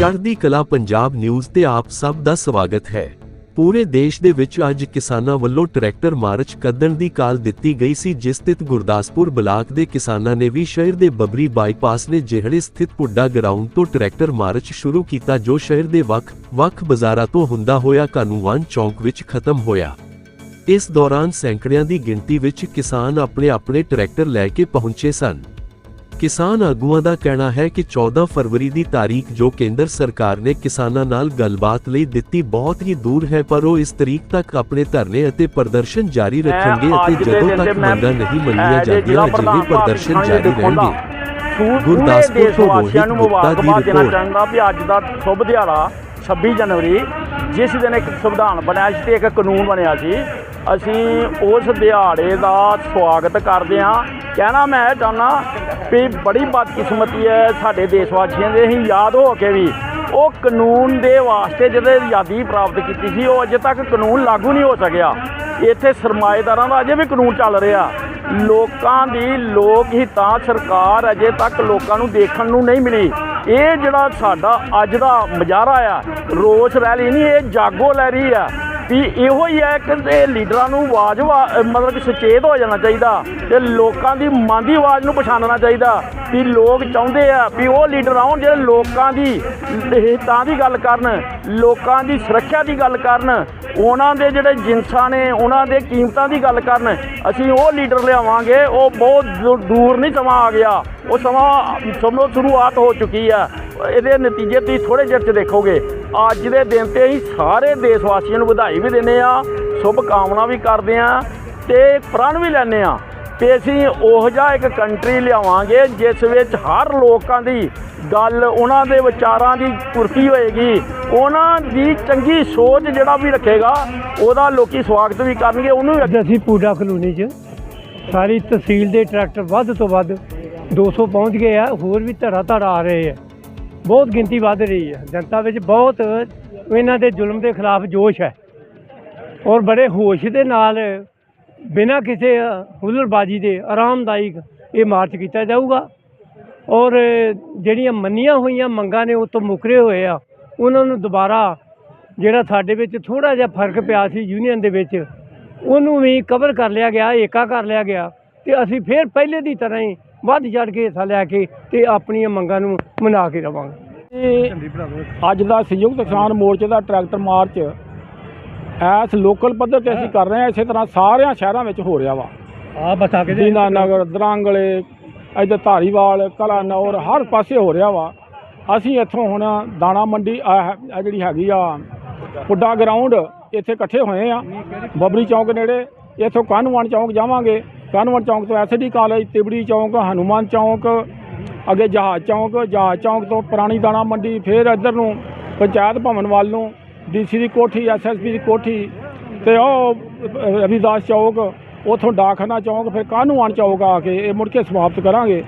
ਚੜ੍ਹਦੀ ਕਲਾ ਪੰਜਾਬ ਨਿਊਜ਼ ਤੇ ਆਪ ਸਭ ਦਾ ਸਵਾਗਤ ਹੈ। ਪੂਰੇ ਦੇਸ਼ ਦੇ ਵਿੱਚ ਅੱਜ ਕਿਸਾਨਾਂ ਵੱਲੋਂ ਟਰੈਕਟਰ ਮਾਰਚ ਕੱਢਣ ਦੀ ਕਾਲ ਦਿੱਤੀ ਗਈ ਸੀ, ਜਿਸ ਸਥਿਤ ਗੁਰਦਾਸਪੁਰ ਬਲਾਕ ਦੇ ਕਿਸਾਨਾਂ ਨੇ ਵੀ ਸ਼ਹਿਰ ਦੇ ਬਬਰੀ ਬਾਈਪਾਸ ਦੇ ਜਿਹੜੇ ਸਥਿਤ ਪੁੱਡਾ ਗਰਾਊਂਡ ਤੋਂ ਟਰੈਕਟਰ ਮਾਰਚ ਸ਼ੁਰੂ ਕੀਤਾ, ਜੋ ਸ਼ਹਿਰ ਦੇ ਵੱਖ-ਵੱਖ ਬਾਜ਼ਾਰਾਂ ਤੋਂ ਹੁੰਦਾ ਹੋਇਆ ਕਾਨੂੰਵਾਨ ਚੌਂਕ ਵਿੱਚ ਖਤਮ ਹੋਇਆ। ਇਸ ਦੌਰਾਨ ਸੈਂਕੜਿਆਂ ਦੀ ਗਿਣਤੀ ਵਿੱਚ ਕਿਸਾਨ ਆਪਣੇ ਆਪਣੇ ਟਰੈਕਟਰ ਲੈ ਕੇ ਪਹੁੰਚੇ ਸਨ। ਕਿਸਾਨ ਆਗੂਆਂ ਦਾ ਕਹਿਣਾ ਹੈ ਕਿ 14 ਫਰਵਰੀ ਦੀ ਤਾਰੀਖ ਜੋ ਕੇਂਦਰ ਸਰਕਾਰ ਨੇ ਕਿਸਾਨਾਂ ਨਾਲ ਗੱਲਬਾਤ ਲਈ ਦਿੱਤੀ ਬਹੁਤ ਹੀ ਦੂਰ ਹੈ ਪਰ ਉਹ ਇਸ ਤਰੀਕ ਤੱਕ ਆਪਣੇ ਧਰਨੇ ਅਤੇ ਪ੍ਰਦਰਸ਼ਨ ਜਾਰੀ ਰੱਖਣਗੇ ਅਤੇ ਜਦੋਂ ਤੱਕ ਮੰਗਾਂ ਨਹੀਂ ਮੰਨੀਆਂ ਜਾਂਦੀਆਂ ਅਜਿਹੇ ਪ੍ਰਦਰਸ਼ਨ ਜਾਰੀ ਰਹਿਣਗੇ। ਪੂਰੇ ਗੁਰਦਾਸਪੁਰ ਦੇਸ਼ ਤੋਂ ਵਾਸੀਆਂ ਨੂੰ ਮੁਬਾਰਕਬਾਦ ਦੇਣਾ। ਚਾਹੁੰਦਾ ਵੀ ਅੱਜ ਦਾ ਸ਼ੁਭ ਦਿਹਾੜਾ 26 ਜਨਵਰੀ ਜਿਸ ਦਿਨ ਇੱਕ ਸੰਵਿਧਾਨ ਬਣਿਆ ਸੀ ਤੇ ਇੱਕ ਕਾਨੂੰਨ ਬਣਿਆ ਸੀ। ਅਸੀਂ ਉਸ ਦਿਹਾੜੇ ਦਾ ਸਵਾਗਤ ਕਰਦੇ ਹਾਂ। ਕਹਿਣਾ ਮੈਂ ਚਾਹੁੰਦਾ ਵੀ ਬੜੀ ਬਦਕਿਸਮਤੀ ਹੈ ਸਾਡੇ ਦੇਸ਼ ਵਾਸੀਆਂ ਦੇ, ਅਸੀਂ ਯਾਦ ਹੋ ਕੇ ਵੀ ਉਹ ਕਾਨੂੰਨ ਦੇ ਵਾਸਤੇ ਜਦੋਂ ਆਜ਼ਾਦੀ ਪ੍ਰਾਪਤ ਕੀਤੀ ਸੀ, ਉਹ ਅਜੇ ਤੱਕ ਕਾਨੂੰਨ ਲਾਗੂ ਨਹੀਂ ਹੋ ਸਕਿਆ। ਇੱਥੇ ਸਰਮਾਏਦਾਰਾਂ ਦਾ ਅਜੇ ਵੀ ਕਾਨੂੰਨ ਚੱਲ ਰਿਹਾ। ਲੋਕਾਂ ਦੀ ਲੋਕ ਹਿੱਤਾਂ ਸਰਕਾਰ ਅਜੇ ਤੱਕ ਲੋਕਾਂ ਨੂੰ ਦੇਖਣ ਨੂੰ ਨਹੀਂ ਮਿਲੀ। ਇਹ ਜਿਹੜਾ ਸਾਡਾ ਅੱਜ ਦਾ ਮੁਜ਼ਾਹਰਾ ਆ, ਰੋਸ ਰੈਲੀ ਨਹੀਂ, ਇਹ ਜਾਗੋ ਲੈ ਰਹੀ ਆ। ਵੀ ਇਹੋ ਹੀ ਹੈ ਕਿ ਇਹ ਲੀਡਰਾਂ ਨੂੰ ਆਵਾਜ਼ ਵਾ- ਮਤਲਬ ਕਿ ਸੁਚੇਤ ਹੋ ਜਾਣਾ ਚਾਹੀਦਾ ਤੇ ਲੋਕਾਂ ਦੀ ਮਨ ਦੀ ਆਵਾਜ਼ ਨੂੰ ਪਛਾਣਨਾ ਚਾਹੀਦਾ ਵੀ ਲੋਕ ਚਾਹੁੰਦੇ ਆ ਵੀ ਉਹ ਲੀਡਰ ਆਉਣ ਜਿਹੜੇ ਲੋਕਾਂ ਦੀ ਹਿੱਤਾਂ ਦੀ ਗੱਲ ਕਰਨ, ਲੋਕਾਂ ਦੀ ਸੁਰੱਖਿਆ ਦੀ ਗੱਲ ਕਰਨ, ਉਹਨਾਂ ਦੇ ਜਿਹੜੇ ਜਿਨਸਾਂ ਨੇ, ਉਹਨਾਂ ਦੇ ਕੀਮਤਾਂ ਦੀ ਗੱਲ ਕਰਨ, ਅਸੀਂ ਉਹ ਲੀਡਰ ਲਿਆਵਾਂਗੇ, ਉਹ ਬਹੁਤ ਦੂ- ਦੂਰ ਨਹੀਂ ਸਮਾਂ ਆ ਗਿਆ। ਉਹ ਸਮਾਂ ਸਮਝੋ ਸ਼ੁਰੂਆਤ ਹੋ ਚੁੱਕੀ ਆ। ਇਹਦੇ ਨਤੀਜੇ ਤੁਸੀਂ ਥੋੜੇ ਚਿਰ ਚ ਦੇਖੋਗੇ। ਅੱਜ ਦੇ ਦਿਨ ਤੇ ਅਸੀਂ ਸਾਰੇ ਦੇਸ਼ ਵਾਸੀਆਂ ਨੂੰ ਵਧਾਈ ਵੀ ਦਿੰਦੇ ਆ ਸ਼ੁਭ ਕਾਮਨਾ ਵੀ ਕਰਦੇ ਆ ਤੇ ਪ੍ਰਣ ਵੀ ਲੈਂਦੇ ਆ ਤੇ ਅਸੀਂ ਉਹ ਜਿਹਾ ਇੱਕ ਕੰਟਰੀ ਲਿਆਵਾਂਗੇ ਜਿਸ ਵਿੱਚ ਹਰ ਲੋਕਾਂ ਦੀ ਗੱਲ, ਉਹਨਾਂ ਦੇ ਵਿਚਾਰਾਂ ਦੀ ਪੂਰਤੀ ਹੋਏਗੀ। ਉਹਨਾਂ ਦੀ ਚੰਗੀ ਸੋਚ ਜਿਹੜਾ ਵੀ ਰੱਖੇਗਾ, ਉਹਦਾ ਲੋਕੀ ਸਵਾਗਤ ਵੀ ਕਰਨਗੇ, ਉਹਨੂੰ ਵੀ ਅੱਜ ਅਸੀਂ ਪੂਡਾ ਕਲੋਨੀ 'ਚ ਸਾਰੀ ਤਹਿਸੀਲ ਦੇ ਟਰੈਕਟਰ ਵੱਧ ਤੋਂ ਵੱਧ 200 ਪਹੁੰਚ ਗਏ ਆ, ਹੋਰ ਵੀ ਧੜਾ ਧੜਾ ਆ ਰਹੇ ਆ। ਬਹੁਤ ਗਿਣਤੀ ਵੱਧ ਰਹੀ ਹੈ। ਜਨਤਾ ਵਿੱਚ ਬਹੁਤ ਇਹਨਾਂ ਦੇ ਜ਼ੁਲਮ ਦੇ ਖਿਲਾਫ ਜੋਸ਼ ਹੈ। ਔਰ ਬੜੇ ਹੋਸ਼ ਦੇ ਨਾਲ ਬਿਨਾਂ ਕਿਸੇ ਹੁਲੜਬਾਜ਼ੀ ਦੇ ਆਰਾਮਦਾਇਕ ਇਹ ਮਾਰਚ ਕੀਤਾ ਜਾਊਗਾ। ਔਰ ਜਿਹੜੀਆਂ ਮੰਨੀਆਂ ਹੋਈਆਂ ਮੰਗਾਂ ਨੇ ਉਹ ਤੋਂ ਮੁਕਰੇ ਹੋਏ ਆ, ਉਹਨਾਂ ਨੂੰ ਦੁਬਾਰਾ ਜਿਹੜਾ ਸਾਡੇ ਵਿੱਚ ਥੋੜਾ ਜਿਹਾ ਫ਼ਰਕ ਪਿਆ ਸੀ ਯੂਨੀਅਨ ਦੇ ਵਿੱਚ, ਉਹਨੂੰ ਵੀ ਕਵਰ ਕਰ ਲਿਆ ਗਿਆ, ਏਕਾ ਕਰ ਲਿਆ ਗਿਆ। ਤੇ ਅਸੀਂ ਫਿਰ ਪਹਿਲੇ ਦੀ ਤਰ੍ਹਾਂ ਹੀ ਵੱਧ ਚੜ ਕੇ ਹਿੱਸਾ ਲੈ ਕੇ ਤੇ ਆਪਣੀਆਂ ਮੰਗਾਂ ਨੂੰ ਮਨਾ ਕੇ ਰਵਾਂਗੇ। ਅੱਜ ਦਾ ਸੰਯੁਕਤ ਕਿਸਾਨ ਮੋਰਚੇ ਦਾ ਟਰੈਕਟਰ ਮਾਰਚ ਐਸ ਲੋਕਲ ਪੱਧਰ ਤੇ ਅਸੀਂ ਕਰ ਰਹੇ ਹਾਂ ਇਸੇ ਤਰ੍ਹਾਂ ਸਾਰਿਆਂ ਸ਼ਹਿਰਾਂ ਵਿੱਚ ਹੋ ਰਿਹਾ ਵਾ। ਆ ਬਤਾ ਕੇ ਦੀਨਾ ਨਗਰ ਦਰਾਂਗਲੇ ਇੱਧਰ ਧਾਰੀਵਾਲ ਕਲਾਨੌਰ ਹਰ ਪਾਸੇ ਹੋ ਰਿਹਾ ਵਾ। ਅਸੀਂ ਇੱਥੋਂ ਹੁਣ ਦਾਣਾ ਮੰਡੀ ਆਹ ਜਿਹੜੀ ਹੈਗੀ ਆ ਪੁੱਡਾ ਗਰਾਊਂਡ ਇੱਥੇ ਇਕੱਠੇ ਹੋਏ ਆ। ਬਬਰੀ ਚੌਂਕ ਨੇੜੇ ਇੱਥੋਂ ਕਾਹਨੂੰਵਾਨ ਚੌਂਕ ਜਾਵਾਂਗੇ? ਕਾਹਨੂੰਵਾਨ ਚੌਂਕ ਤੋਂ ਐਸਡੀ ਕਾਲਜ ਤਿਬੜੀ ਚੌਂਕ ਹਨੂਮਾਨ ਚੌਂਕ ਅੱਗੇ ਜਹਾਜ਼ ਚੌਂਕ ਜਹਾਜ਼ ਚੌਂਕ ਤੋਂ ਪੁਰਾਣੀ ਦਾਣਾ ਮੰਡੀ ਫਿਰ ਇੱਧਰ ਨੂੰ ਪੰਚਾਇਤ ਭਵਨ ਵੱਲ ਨੂੰ ਡੀਸੀ ਦੀ ਕੋਠੀ ਐਸਐਸਪੀ ਦੀ ਕੋਠੀ ਤੇ ਉਹ ਅ, ਰਵਿਦਾਸ ਚੌਕ ਉਥੋਂ ਡਾਕਖਾਨਾ ਚੌਂਕ ਫਿਰ ਕਾਹਨੂੰਵਾਨ ਚੌਕ ਆ ਕੇ ਇਹ ਮੁੜ ਕੇ ਸਮਾਪਤ ਕਰਾਂਗੇ।